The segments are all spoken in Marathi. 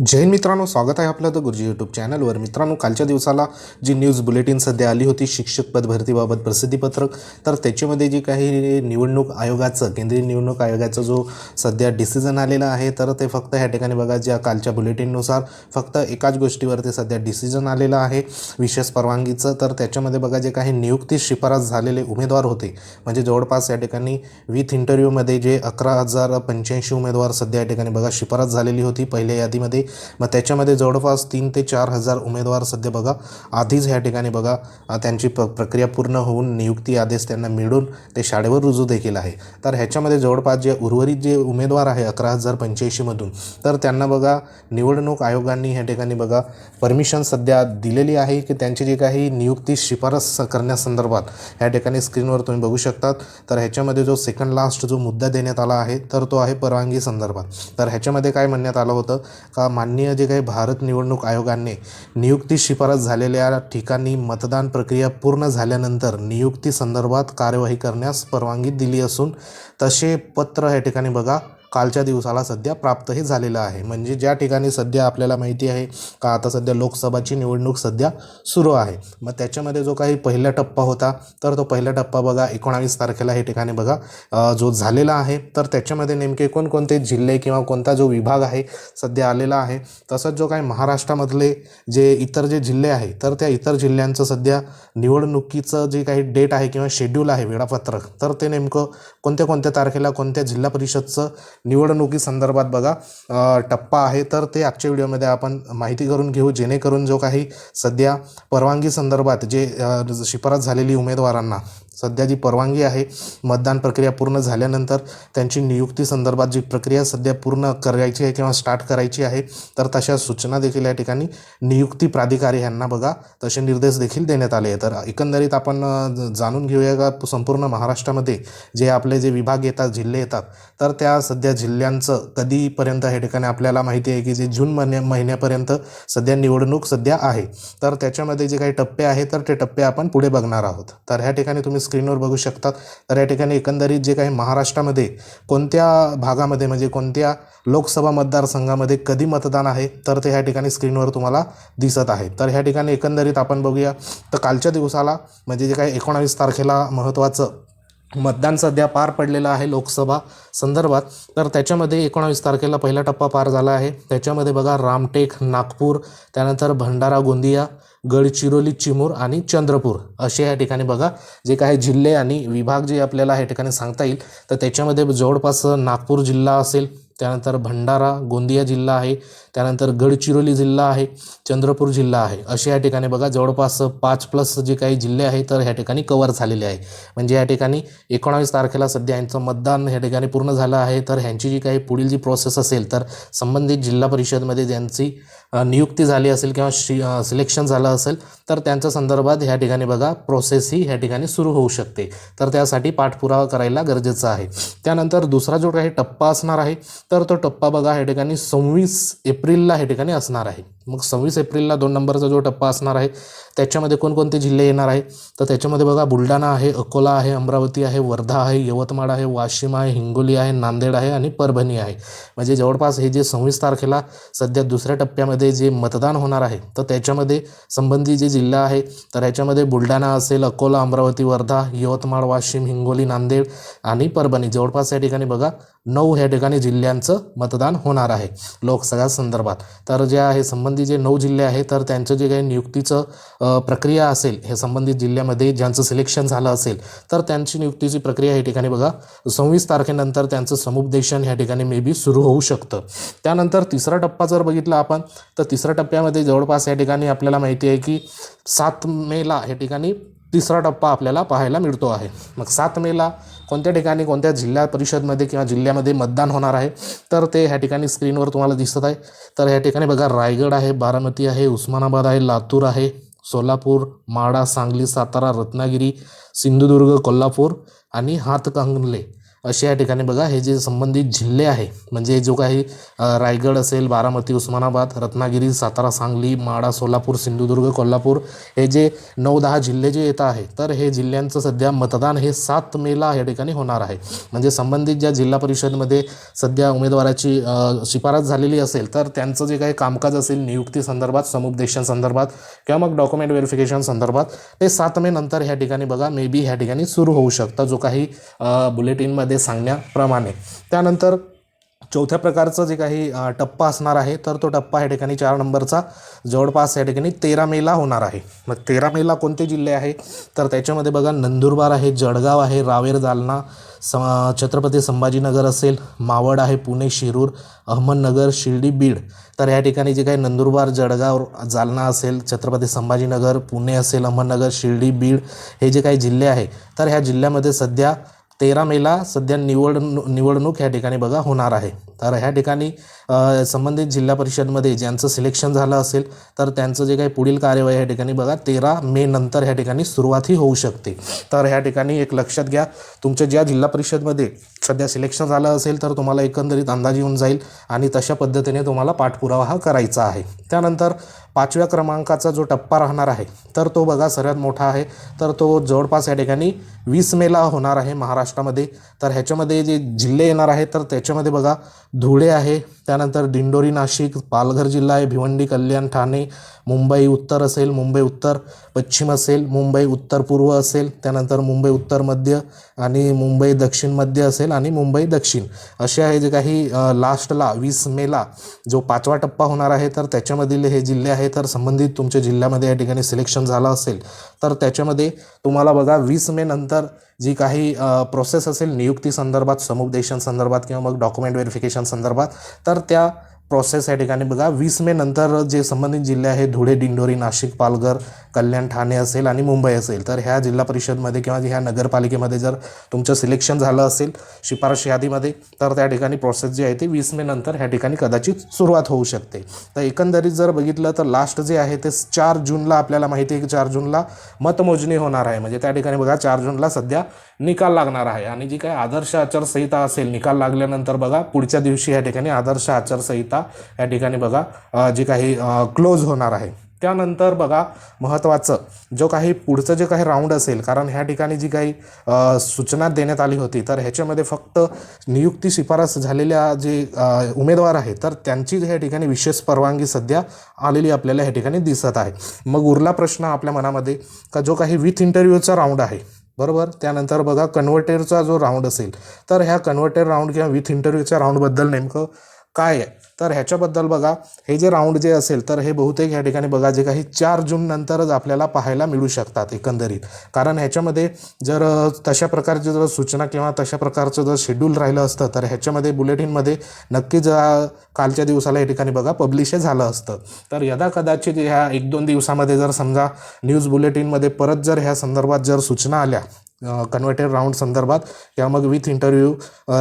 जैन मित्रांनो स्वागत आहे आपलं द गुरुजी यूट्यूब चॅनलवर मित्रांनो कालच्या दिवसाला जी न्यूज बुलेटिन सध्या आली होती शिक्षक पद भरतीबाबत प्रसिद्धीपत्रक तर त्याच्यामध्ये जी काही निवडणूक आयोगाचं केंद्रीय निवडणूक आयोगाचं जो सध्या डिसिजन आलेला आहे तर ते फक्त ह्या ठिकाणी बघा ज्या कालच्या बुलेटिननुसार फक्त एकाच गोष्टीवरती सध्या डिसिजन आलेलं आहे विशेष परवानगीचं. तर त्याच्यामध्ये बघा जे काही नियुक्ती शिफारस झालेले उमेदवार होते म्हणजे जवळपास या ठिकाणी विथ इंटरव्ह्यूमध्ये जे अकरा हजार पंच्याऐंशी उमेदवार सध्या या ठिकाणी बघा शिफारस झालेली होती. पहिल्या यादीमध्ये मग त्याच्यामध्ये जवळपास तीन ते चार हजार उमेदवार सध्या बघा आधीच ह्या ठिकाणी बघा त्यांची प प्रक्रिया पूर्ण होऊन नियुक्ती आदेश त्यांना मिळून ते शाळेवर रुजू देखील आहे. तर ह्याच्यामध्ये जवळपास जे उर्वरित जे उमेदवार आहे अकरा हजार पंच्याऐंशीमधून तर त्यांना बघा निवडणूक आयोगांनी ह्या ठिकाणी बघा परमिशन सध्या दिलेली आहे की त्यांची जी काही नियुक्ती शिफारस करण्यासंदर्भात ह्या ठिकाणी स्क्रीनवर तुम्ही बघू शकतात. तर ह्याच्यामध्ये जो सेकंड लास्ट जो मुद्दा देण्यात आला आहे तर तो आहे परवानगी संदर्भात. तर ह्याच्यामध्ये काय म्हणण्यात आलं होतं? का माननीय जे काही भारत निवडणूक आयोगाने नियुक्ती शिफारस झालेल्या ठिकाणी मतदान प्रक्रिया पूर्ण झाल्यानंतर नियुक्ती संदर्भात कार्यवाही करण्यास परवानगी दिली असून तसे पत्र या ठिकाणी बघा. कालच्या दिवसाला सध्या प्राप्तही झालेलं आहे. म्हणजे ज्या ठिकाणी सध्या आपल्याला माहिती आहे का आता सध्या लोकसभाची निवडणूक सध्या सुरू आहे. मग त्याच्यामध्ये जो काही पहिला टप्पा होता तर तो पहिला टप्पा बघा एकोणावीस तारखेला हे ठिकाणी बघा जो झालेला आहे. तर त्याच्यामध्ये नेमके कोणकोणते जिल्हे किंवा कोणता जो विभाग आहे सध्या आलेला आहे. तसंच जो काही महाराष्ट्रामधले जे इतर जे जिल्हे आहे तर त्या इतर जिल्ह्यांचं सध्या निवडणुकीचं जे काही डेट आहे किंवा शेड्यूल आहे वेळापत्रक तर ते नेमकं कोणत्या कोणत्या तारखेला कोणत्या जिल्हा परिषदचं निवडणुकीसंदर्भात बघा टप्पा आहे तर ते आजच्या व्हिडिओमध्ये आपण माहिती करून घेऊ. जेणेकरून जो काही सध्या परवानगी संदर्भात जे शिफारस झालेली उमेदवारांना सध्या जी परवानगी आहे मतदान प्रक्रिया पूर्ण झाल्यानंतर त्यांची नियुक्ती संदर्भात जी प्रक्रिया सध्या पूर्ण करायची आहे किंवा स्टार्ट करायची आहे तर तशा सूचना देखील या ठिकाणी नियुक्ती प्राधिकारी यांना बघा तसे निर्देश देखील देण्यात आले आहेत. तर एकंदरीत आपण जाणून घेऊया का संपूर्ण महाराष्ट्रामध्ये जे आपले जे विभाग येतात जिल्हे येतात तर त्या सध्या जिल्ह्यांचं कधीपर्यंत हे ठिकाणी आपल्याला माहिती आहे की जे जून महिन्या महिन्यापर्यंत सध्या निवडणूक सध्या आहे तर त्याच्यामध्ये जे काही टप्पे आहेत तर ते टप्पे आपण पुढे बघणार आहोत. तर ह्या ठिकाणी तुम्ही स्क्रीनवर बघू शकतात. तर या ठिकाणी एकंदरीत जे काही महाराष्ट्रामध्ये कोणत्या भागामध्ये म्हणजे कोणत्या लोकसभा मतदारसंघामध्ये कधी मतदान आहे तर ते ह्या ठिकाणी स्क्रीनवर तुम्हाला दिसत आहे. तर ह्या ठिकाणी एकंदरीत आपण बघूया. तर कालच्या दिवसाला म्हणजे जे काही एकोणावीस तारखेला महत्त्वाचं मतदान सध्या पार पडलेलं आहे लोकसभा संदर्भात. तर त्याच्यामध्ये एकोणावीस तारखेला पहिला टप्पा पार झाला आहे. त्याच्यामध्ये बघा रामटेक नागपूर त्यानंतर भंडारा गोंदिया गडचिरोली चिमूर आणि चंद्रपूर असे या ठिकाणी बघा. जे काही जिल्हे आणि विभाग जे आपल्याला या ठिकाणी सांगता येईल तर त्याच्यामध्ये जवळपास नागपूर जिल्हा असेल त्यानंतर भंडारा गोंदिया जिल्हा आहे. त्यानंतर गडचिरोली जिल्हा आहे. चंद्रपूर जिल्हा आहे. असे या ठिकाणी बघा जवळपास पाच प्लस जे काही जिल्हे आहे तर ह्या ठिकाणी कवर झालेले आहे. म्हणजे या ठिकाणी एकोणावीस तारखेला सध्या यांचं मतदान ह्या ठिकाणी पूर्ण झालं आहे. तर ह्यांची जी काही पुढील जी प्रोसेस असेल तर संबंधित जिल्हा परिषदमध्ये ज्यांची नियुक्ती झाली असेल किंवा शि सिलेक्शन झालं असेल तर त्यांच्या संदर्भात ह्या ठिकाणी बघा प्रोसेस ही ह्या ठिकाणी सुरू होऊ शकते. तर त्यासाठी पाठपुरावा करायला गरजेचं आहे. त्यानंतर दुसरा जो काही टप्पा असणार आहे तर तो टप्पा बघा ह्या ठिकाणी सव्वीस एप्रिलला ह्या ठिकाणी असणार आहे. मग सव्वीस एप्रिलला दोन नंबरचा जो टप्पा असणार आहे त्याच्यामध्ये कोणकोणते जिल्हे येणार आहे? तर त्याच्यामध्ये बघा बुलढाणा आहे अकोला आहे अमरावती आहे वर्धा आहे यवतमाळ आहे वाशिम आहे हिंगोली आहे नांदेड आहे आणि परभणी आहे. म्हणजे जवळपास हे जे सव्वीस तारखेला सध्या दुसऱ्या टप्प्यामध्ये जे मतदान होणार आहे तर त्याच्यामध्ये संबंधित जे जिल्हा आहे तर ह्याच्यामध्ये बुलढाणा असेल अकोला अमरावती वर्धा यवतमाळ वाशिम हिंगोली नांदेड आणि परभणी. जवळपास या ठिकाणी बघा नऊ ह्या ठिकाणी जिल्ह्यांचं मतदान होणार आहे. लोकसभा संदर्भात. तर जे आहे संबंधित जे नऊ जिल्हे आहेत तर त्यांचं जे काही नियुक्तीचं प्रक्रिया असेल हे संबंधित जिल्ह्यामध्ये ज्यांचं सिलेक्शन झालं असेल तर त्यांची नियुक्तीची प्रक्रिया या ठिकाणी बघा सव्वीस तारखेनंतर त्यांचं समुपदेशन ह्या ठिकाणी मे बी सुरू होऊ शकतं. त्यानंतर तिसरा टप्पा जर बघितला आपण तर तिसऱ्या टप्प्यामध्ये जवळपास या ठिकाणी आपल्याला माहिती आहे की सात मेला या ठिकाणी तिसरा टप्पा आपल्याला पाहायला मिळतो आहे. मग सात मेला कोणत्या ठिकाणी कोणत्या जिल्हा परिषदमध्ये किंवा जिल्ह्यामध्ये मतदान होणार आहे तर ते ह्या ठिकाणी स्क्रीनवर तुम्हाला दिसत आहे. तर ह्या ठिकाणी बघा रायगड आहे बारामती आहे उस्मानाबाद आहे लातूर आहे सोलापूर माडा सांगली सातारा रत्नागिरी सिंधुदुर्ग कोल्हापूर आणि हातकंगले असे या ठिकाणी बघा हे जे संबंधित जिल्हे आहे म्हणजे जो काही रायगड असेल बारामती उस्मानाबाद रत्नागिरी सातारा सांगली माडा सोलापूर सिंधुदुर्ग कोल्हापूर हे जे नऊ दहा जिल्हे जे येत आहे तर हे जिल्ह्यांचं सध्या मतदान हे सात मेला या ठिकाणी होणार आहे. म्हणजे संबंधित ज्या जिल्हा परिषदमध्ये सध्या उमेदवाराची शिफारस झालेली असेल तर त्यांचं जे काही कामकाज असेल नियुक्ती संदर्भात समुपदेशन संदर्भात किंवा मग डॉक्युमेंट व्हेरिफिकेशन संदर्भात ते सात मे नंतर ह्या ठिकाणी बघा मे बी ह्या ठिकाणी सुरू होऊ शकतं. जो काही बुलेटिनमध्ये यामध्ये सांगण्याप्रमाणे. त्यानंतर चौथ्या प्रकारचं जे काही टप्पा असणार आहे तर तो टप्पा या ठिकाणी चार नंबरचा. जवळपास या ठिकाणी तेरा मेला होणार आहे. मग तेरा मेला कोणते जिल्हे आहे? तर त्याच्यामध्ये बघा नंदुरबार आहे जळगाव आहे रावेर जालना स छत्रपती संभाजीनगर असेल मावळ आहे पुणे शिरूर अहमदनगर शिर्डी बीड. तर या ठिकाणी जे काही नंदुरबार जळगाव जालना असेल छत्रपती संभाजीनगर पुणे असेल अहमदनगर शिर्डी बीड हे जे काही जिल्हे आहे तर ह्या जिल्ह्यामध्ये सध्या तेरा मेला सध्या निवडणू निवडणूक ह्या ठिकाणी बघा होणार आहे. तर ह्या ठिकाणी संबंधित जिल्हा परिषदमध्ये ज्यांचं सिलेक्शन झालं असेल तर त्यांचं जे काही पुढील कार्यवाही ह्या ठिकाणी बघा तेरा मे नंतर ह्या ठिकाणी सुरुवातही होऊ शकते. तर ह्या ठिकाणी एक लक्षात घ्या तुमच्या ज्या जिल्हा परिषदमध्ये सध्या सिलेक्शन झालं असेल तर तुम्हाला एकंदरीत अंदाज येऊन जाईल आणि तशा पद्धतीने तुम्हाला पाठपुरावा हा करायचा आहे. त्यानंतर पाचव्या क्रमांकाचा जो टप्पा राहणार आहे तर तो बघा सर्वात मोठा आहे. तर तो जवळपास या ठिकाणी वीस मेला होणार आहे महाराष्ट्र महाराष्ट्रामध्ये. तर ह्याच्यामध्ये जे जिल्हे येणार आहेत तर त्याच्यामध्ये बघा धुळे आहे त्यानंतर दिंडोरी नाशिक पालघर जिल्हा आहे भिवंडी कल्याण ठाणे मुंबई उत्तर असेल मुंबई उत्तर पश्चिम असेल मुंबई उत्तर पूर्व असेल त्यानंतर मुंबई उत्तर मध्य आणि मुंबई दक्षिण मध्य असेल आणि मुंबई दक्षिण. असे आहे जे काही लास्टला वीस मेला जो पाचवा टप्पा होणार आहे तर त्याच्यामधील हे जिल्हे आहे तर संबंधित तुमच्या जिल्ह्यामध्ये या ठिकाणी सिलेक्शन झालं असेल. तर त्याच्यामध्ये तुम्हाला बघा वीस मे नंतर जी काही प्रोसेस असेल नियुक्ती संदर्भात समुपदेशन संदर्भात किंवा मग डॉक्युमेंट व्हेरिफिकेशन संदर्भात तर त्या प्रोसेस या ठिकाणी बघा. वीस मे नंतर जे संबंधित जिल्हे आहेत धुळे दिंडोरी नाशिक पालघर कल्याण ठाणे असेल आणि मुंबई असेल तर ह्या जिल्हा परिषदमध्ये किंवा ह्या नगरपालिकेमध्ये जर तुमचं सिलेक्शन झालं असेल शिफारस यादीमध्ये तर त्या ठिकाणी प्रोसेस जी आहे ती वीस मे नंतर ह्या ठिकाणी कदाचित सुरुवात होऊ शकते. तर एकंदरीत जर बघितलं तर लास्ट जे आहे ते चार जूनला आपल्याला माहिती आहे की चार जूनला मतमोजणी होणार आहे. म्हणजे त्या ठिकाणी बघा चार जूनला सध्या निकाल लागणार आहे. आणि जी काही आदर्श आचारसंहिता असेल निकाल लागल्यानंतर बघा पुढच्या दिवशी या ठिकाणी आदर्श आचारसंहिता या ठिकाणी बघा जी काही क्लोज होणार आहे. त्यानंतर बघा महत्त्वाचं जो काही पुढचं जे काही राऊंड असेल कारण ह्या ठिकाणी जी काही सूचना देण्यात आली होती तर ह्याच्यामध्ये फक्त नियुक्ती शिफारस झालेल्या जे उमेदवार आहेत तर त्यांची ह्या ठिकाणी विशेष परवानगी सध्या आलेली आपल्याला ह्या ठिकाणी दिसत आहे. मग उरला प्रश्न आपल्या मनामध्ये का जो काही विथ इंटरव्ह्यूचा राऊंड आहे बरोबर? त्यानंतर बघा कन्व्हर्टेरचा जो राऊंड असेल तर ह्या कन्व्हर्टेर राऊंड किंवा विथ इंटरव्ह्यूच्या राऊंडबद्दल नेमकं काय आहे? तर ह्याच्याबद्दल बघा हे जे राऊंड जे असेल तर हे बहुतेक ह्या ठिकाणी बघा जे काही चार जून नंतरच आपल्याला पाहायला मिळू शकतात एकंदरीत. कारण ह्याच्यामध्ये जर तशा प्रकारची जर सूचना किंवा तशा प्रकारचं जर शेड्यूल राहिलं असतं तर ह्याच्यामध्ये बुलेटिनमध्ये नक्कीच कालच्या दिवसाला या ठिकाणी बघा पब्लिश झालं असतं. तर यदा कदाचित ह्या एक दोन दिवसामध्ये जर समजा न्यूज बुलेटिनमध्ये परत जर ह्या संदर्भात जर सूचना आल्या कन्व्हर्टेड राऊंड संदर्भात किंवा मग विथ इंटरव्ह्यू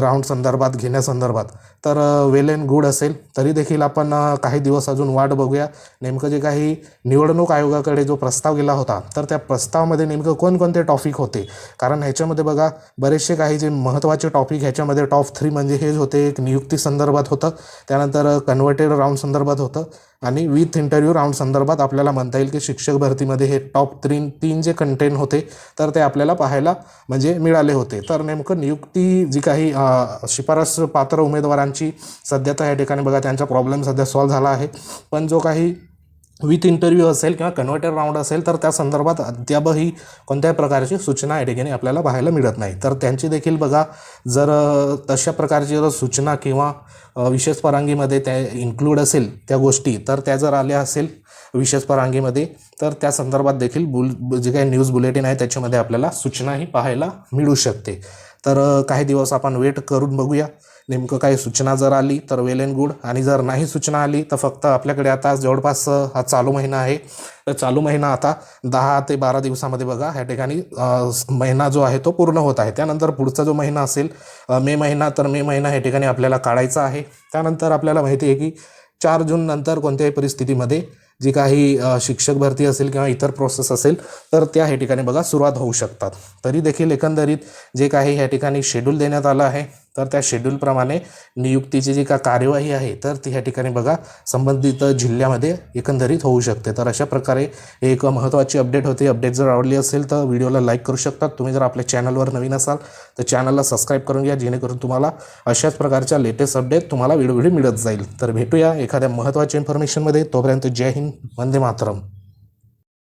राऊंड संदर्भात घेण्यासंदर्भात तर वेल अँड गुड असेल तरी देखील आपण काही दिवस अजून वाट बघूया. नेमकं जे काही निवडणूक आयोगाकडे जो प्रस्ताव गेला होता तर त्या प्रस्तावामध्ये नेमकं कोणकोणते टॉपिक होते? कारण ह्याच्यामध्ये बघा बरेचसे काही जे महत्त्वाचे टॉपिक ह्याच्यामध्ये टॉप थ्री म्हणजे हेच होते. एक नियुक्ती संदर्भात होतं. त्यानंतर कन्व्हर्टेड राऊंड संदर्भात होतं. आणि विथ इंटरव्ह्यू राऊंड संदर्भात आपल्याला म्हणता येईल की शिक्षक भरतीमध्ये हे टॉप तीन तीन जे कंटेंट होते तर ते आपल्याला पाहायला म्हणजे मिळाले होते. तर नेमकं नियुक्ती जी काही शिफारस पात्र उमेदवारांची सध्या तर या ठिकाणी बघा त्यांचा प्रॉब्लेम सध्या सॉल्व्ह झाला आहे. पण जो काही विथ इंटरव्ह्यू असेल किंवा कन्व्हर्टर राऊंड असेल तर त्या संदर्भात अद्यापही कोणत्याही प्रकारची सूचना या ठिकाणी आपल्याला पाहायला मिळत नाही. तर त्यांची देखील बघा जर तशा प्रकारची जर सूचना किंवा विशेष परवानगीमध्ये त्या इन्क्लूड असेल त्या गोष्टी तर त्या जर आल्या असेल विशेष परवानगीमध्ये तर त्या संदर्भात देखील बुल जे काही न्यूज बुलेटिन आहे त्याच्यामध्ये आपल्याला सूचनाही पाहायला मिळू शकते. तर काही दिवस आपण वेट करून बघूया. नेमकं काही सूचना जर आली तर वेल अँड गुड. आणि जर नाही सूचना आली तर फक्त आपल्याकडे आता जवळपास हा चालू महिना आहे. तर चालू महिना आता दहा ते बारा दिवसामध्ये बघा ह्या ठिकाणी महिना जो आहे तो पूर्ण होत आहे. त्यानंतर पुढचा जो महिना असेल मे महिना तर मे महिना ह्या ठिकाणी आपल्याला काढायचा आहे. त्यानंतर आपल्याला माहिती आहे की चार जून नंतर कोणत्याही परिस्थितीमध्ये जी काही शिक्षक भरती असेल किंवा इतर प्रोसेस असेल तर त्या ह्या ठिकाणी बघा सुरुवात होऊ शकतात. तरी देखील एकंदरीत जे काही ह्या ठिकाणी शेड्यूल देण्यात आलं आहे तर त्या शेड्यूलप्रमाणे नियुक्तीची जी का कार्यवाही आहे तर ती ह्या ठिकाणी बघा संबंधित जिल्ह्यामध्ये एकंदरीत होऊ शकते. तर अशा प्रकारे एक महत्त्वाची अपडेट होती. अपडेट जर आवडली असेल तर व्हिडिओला लाईक करू शकतात तुम्ही जर आपल्या चॅनलवर नवीन असाल तर चॅनलला सबस्क्राईब करून घ्या. जेणेकरून तुम्हाला अशाच प्रकारच्या लेटेस्ट अपडेट तुम्हाला वेळोवेळी मिळत जाईल. तर भेटूया एखाद्या महत्त्वाच्या इन्फॉर्मेशनमध्ये तोपर्यंत जय हिंद. वंदे मातरम.